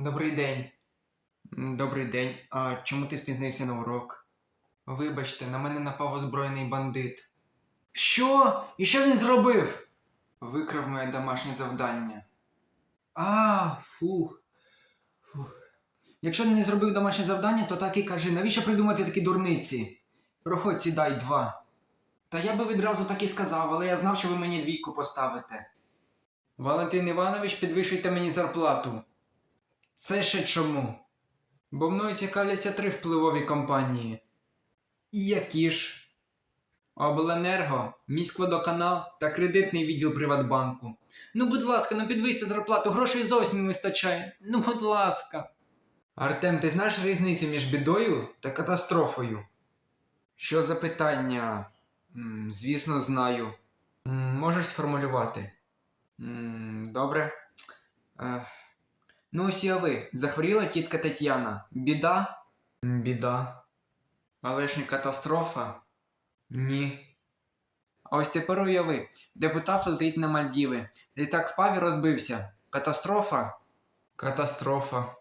Добрий день. Добрий день. А чому ти спізнився на урок? Вибачте, на мене напав озброєний бандит. Що? І що він зробив? Викрав моє домашнє завдання. А, фух. фух. Якщо не зробив домашнє завдання, то так і кажи, навіщо придумати такі дурниці? Проходь, сідай два. Та я би відразу так і сказав, але я знав, що ви мені двійку поставите. Валентин Іванович, підвищуйте мені зарплату. Це ще чому? Бо мною цікавляться три впливові компанії. І які ж? Обленерго, міськводоканал та кредитний відділ Приватбанку. Ну, будь ласка, ну підвищте зарплату, грошей зовсім не вистачає. Ну, будь ласка. Артем, ти знаєш різницю між бідою та катастрофою? Що за питання? Звісно, знаю. Можеш сформулювати? Добре. Ех. Ну, ось і ви. Захворіла тітка Тетяна. Біда? Біда. Але ж не катастрофа? Ні. А ось тепер уяви. Депутат летить на Мальдіви. Літак впав і розбився. Катастрофа? Катастрофа.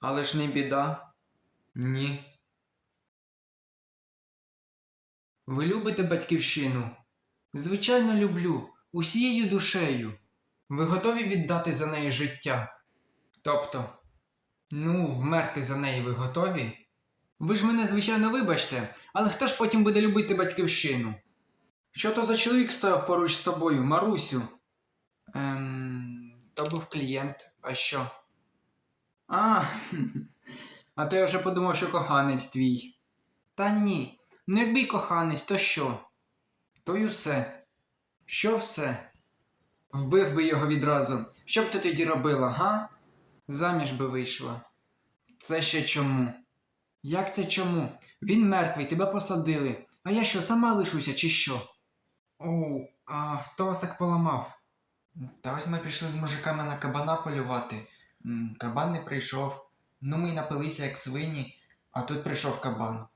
Але ж не біда? Ні. Ви любите батьківщину? Звичайно, люблю. Усією душею. Ви готові віддати за неї життя? Тобто, ну, вмерти за неї ви готові? Ви ж мене, звичайно, вибачте, але хто ж потім буде любити батьківщину? Що то за чоловік стояв поруч з тобою, Марусю? Ем, то був клієнт, а що? А, а то я вже подумав, що коханець твій. Та ні, ну якби й коханець, то що? То й усе. Що все? Вбив би його відразу. Що б ти тоді робила, га? Заміж би вийшла. Це ще чому? Як це чому? Він мертвий, тебе посадили. А я що, сама лишуся, чи що? Оу, а хто вас так поламав? Та ось ми прийшли з мужиками на кабана полювати. Кабан не прийшов. Ну ми й напилися, як свині, а тут прийшов кабан.